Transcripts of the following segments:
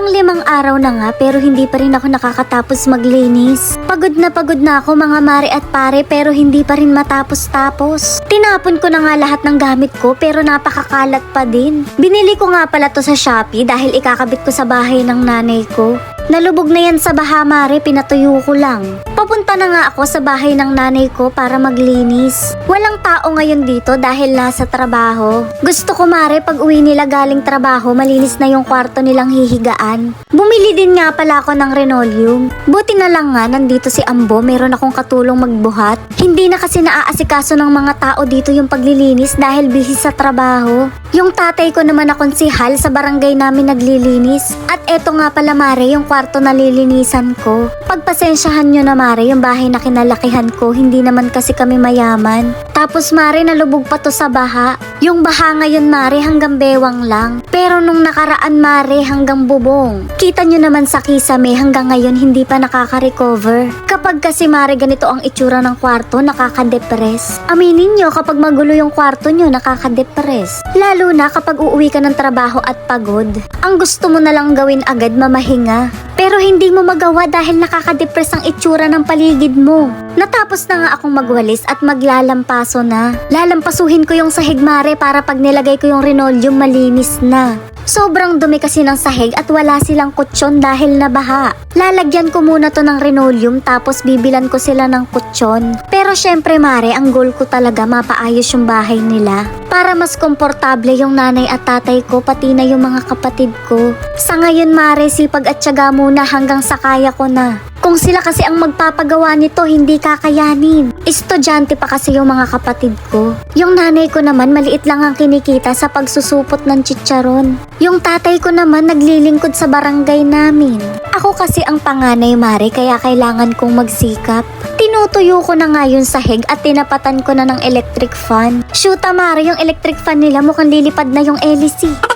Panglimang araw na nga pero hindi pa rin ako nakakatapos maglinis. Pagod na pagod na ako mga mare at pare pero hindi pa rin matapos-tapos. Tinapon ko na nga lahat ng gamit ko pero napakakalat pa din. Binili ko nga pala to sa Shopee dahil ikakabit ko sa bahay ng nanay ko. Nalubog na yan sa baha mare, pinatuyo ko lang. Papunta na nga ako sa bahay ng nanay ko para maglinis. Walang tao ngayon dito dahil nasa trabaho. Gusto ko mare pag uwi nila galing trabaho, malinis na yung kwarto nilang hihigaan. Bumili din nga pala ako ng Renolium. Buti na lang nga nandito si Ambo, meron akong katulong magbuhat. Hindi na kasi naaasikaso ng mga tao dito yung paglilinis dahil busy sa trabaho. Yung tatay ko naman na konsihal sa barangay namin naglilinis. At eto nga pala mare, yung kwarto na lilinisan ko. Pagpasensyahan nyo na mare, yung bahay na kinalakihan ko, hindi naman kasi kami mayaman. Tapos mare, nalubog pa to sa baha. Yung baha ngayon mare hanggang bewang lang. Pero nung nakaraan mare hanggang bubong. Kita nyo naman sa kisame hanggang ngayon hindi pa nakaka-recover. Kapag kasi mare ganito ang itsura ng kwarto, nakaka-depress. Aminin nyo kapag magulo yung kwarto nyo, nakaka-depress. Lalo na kapag uuwi ka ng trabaho at pagod. Ang gusto mo na lang gawin agad mamahinga. Pero hindi mo magawa dahil nakaka-depress ang itsura ng paligid mo. Natapos na nga akong magwalis at maglalampaso na. Lalampasuhin ko yung sahig mare para pag nilagay ko yung rinoleum malinis na. Sobrang dumi kasi ng sahig at wala silang kutsyon dahil nabaha. Lalagyan ko muna to ng rinoleum tapos bibilan ko sila ng kutsyon. Pero syempre mare, ang goal ko talaga mapaayos yung bahay nila. Para mas komportable yung nanay at tatay ko pati na yung mga kapatid ko. Sa ngayon mare, sipag at tiyaga muna hanggang sa kaya ko na. Kung sila kasi ang magpapagawa nito, hindi kakayanin. Estudyante pa kasi yung mga kapatid ko. Yung nanay ko naman, maliit lang ang kinikita sa pagsusupot ng chicharon. Yung tatay ko naman, naglilingkod sa barangay namin. Ako kasi ang panganay mare, kaya kailangan kong magsikap. Tinutuyo ko na nga yung sahig at tinapatan ko na ng electric fan. Shoota mare, yung electric fan nila mukhang lilipad na yung LC.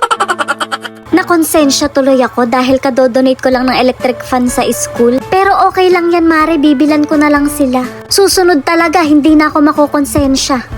Nakonsensya tuloy ako dahil kadodonate ko lang ng electric fan sa school. Pero okay lang yan mare, bibilan ko na lang sila. Susunod talaga, hindi na ako makukonsensya.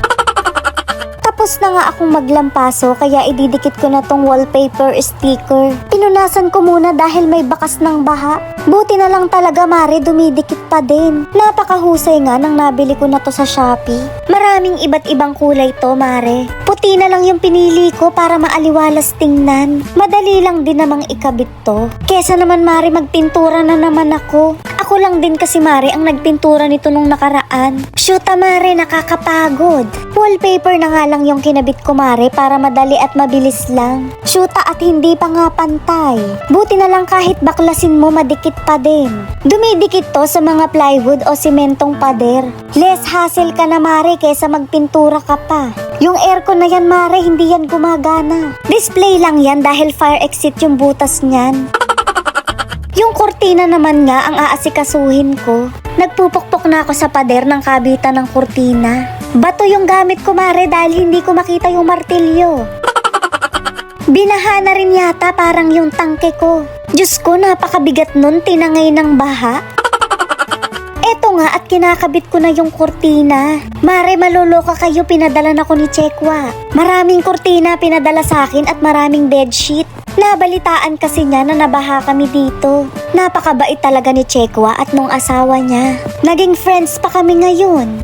Tapos na nga akong maglampaso kaya ididikit ko na tong wallpaper sticker. Pinunasan ko muna dahil may bakas ng baha. Buti na lang talaga mare dumidikit pa din. Napakahusay nga nang nabili ko na to sa Shopee. Maraming iba't ibang kulay to mare. Puti na lang yung pinili ko para maaliwalas tingnan. Madali lang din namang ikabit to. Kesa naman mare magpintura na naman ako. Ako lang din kasi Mare ang nagpintura nito nung nakaraan. Shoota Mare, nakakapagod. Wallpaper na nga lang yung kinabit ko Mare para madali at mabilis lang. Shoota at hindi pa nga pantay. Buti na lang kahit baklasin mo madikit pa din. Dumidikit to sa mga plywood o simentong pader. Less hassle ka na Mare kesa magpintura ka pa. Yung aircon na yan Mare, hindi yan gumagana. Display lang yan dahil fire exit yung butas niyan. Yung kortina naman nga ang aasikasuhin ko. Nagpupukpok na ako sa pader ng kabitan ng kortina. Bato yung gamit ko mare dahil hindi ko makita yung martilyo. Binaha na rin yata parang yung tangke ko. Diyos ko, napakabigat nun, tinangay ng baha. Eto nga at kinakabit ko na yung kortina. Mare, maloloka kayo, pinadala na ko ni Chekwa. Maraming kortina pinadala sa akin at maraming bedsheet. Nabalitaan kasi niya na nabaha kami dito. Napakabait talaga ni Chekwa at nung asawa niya. Naging friends pa kami ngayon.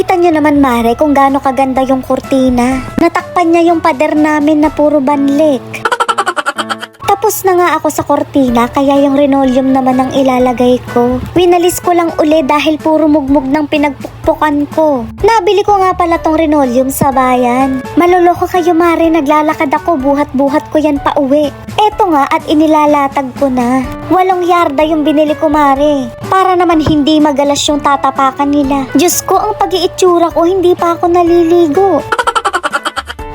Kita niyo naman Mare kung gaano kaganda yung kurtina. Natakpan niya yung pader namin na puro banlik. Tapos na nga ako sa kortina kaya yung linoleum naman ang ilalagay ko. Winalis ko lang uli dahil puro mugmug ng pinagpukpukan ko. Nabili ko nga pala tong linoleum sa bayan. Maloloko kayo mare, naglalakad ako buhat-buhat ko yan pa uwi. Eto nga at inilalatag ko na. Walong yarda yung binili ko mare. Para naman hindi magalas yung tatapakan nila. Diyos ko, ang pag-iitsura ko, hindi pa ako naliligo.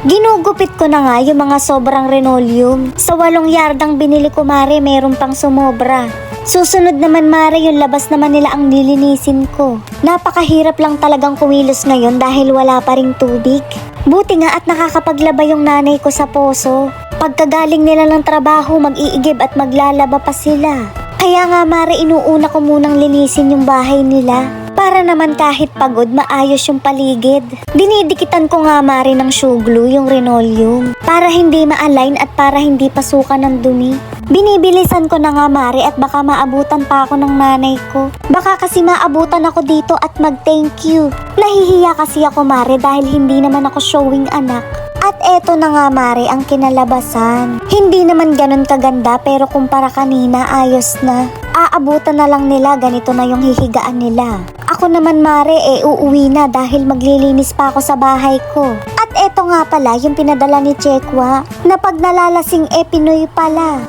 Ginugupit ko na nga yung mga sobrang linoleum. Sa walong yardang binili ko mare, meron pang sumobra. Susunod naman mare, yung labas naman nila ang nilinisin ko. Napakahirap lang talagang kumilos ngayon dahil wala pa ring tubig. Buti nga at nakakapaglaba yung nanay ko sa poso. Pagkagaling nila ng trabaho, mag-iigib at maglalaba pa sila. Kaya nga mare, inuuna ko munang linisin yung bahay nila. Para naman kahit pagod, maayos yung paligid. Dinidikitan ko nga mare ng shoe glue yung linoleum. Para hindi ma-align at para hindi pasukan ng dumi. Binibilisan ko na nga Mare at baka maabutan pa ako ng nanay ko. Baka kasi maabutan ako dito at mag-thank you. Nahihiya kasi ako Mare dahil hindi naman ako showing anak. At eto na nga Mare ang kinalabasan. Hindi naman ganun kaganda pero kumpara kanina ayos na. Aabutan na lang nila ganito na yung hihigaan nila. Ako naman Mare eh uuwi na dahil maglilinis pa ako sa bahay ko. At eto nga pala yung pinadala ni Chekwa na pag nalalasing e Pinoy pala.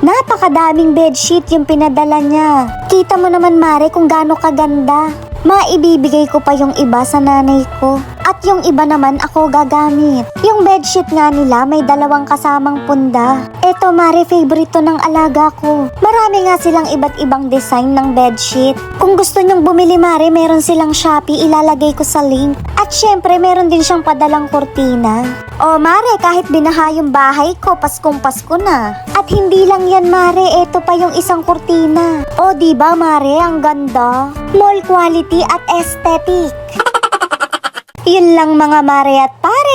Napakadaming bedsheet yung pinadala niya. Kita mo naman Mare kung gaano kaganda. Maibibigay ko pa yung iba sa nanay ko. At yung iba naman ako gagamit. Yung bedsheet nga nila may dalawang kasamang punda. Eto Mare, favorite to ng alaga ko. Marami nga silang iba't ibang design ng bedsheet. Kung gusto nyong bumili Mare, meron silang Shopee, ilalagay ko sa link. At syempre, meron din siyang padalang kortina. O Mare, kahit binaha yung bahay ko, Paskong Pasko na. At hindi lang yan Mare, eto pa yung isang kortina. O di ba Mare, ang ganda? Mall quality at aesthetic. Yun lang mga mare at pare.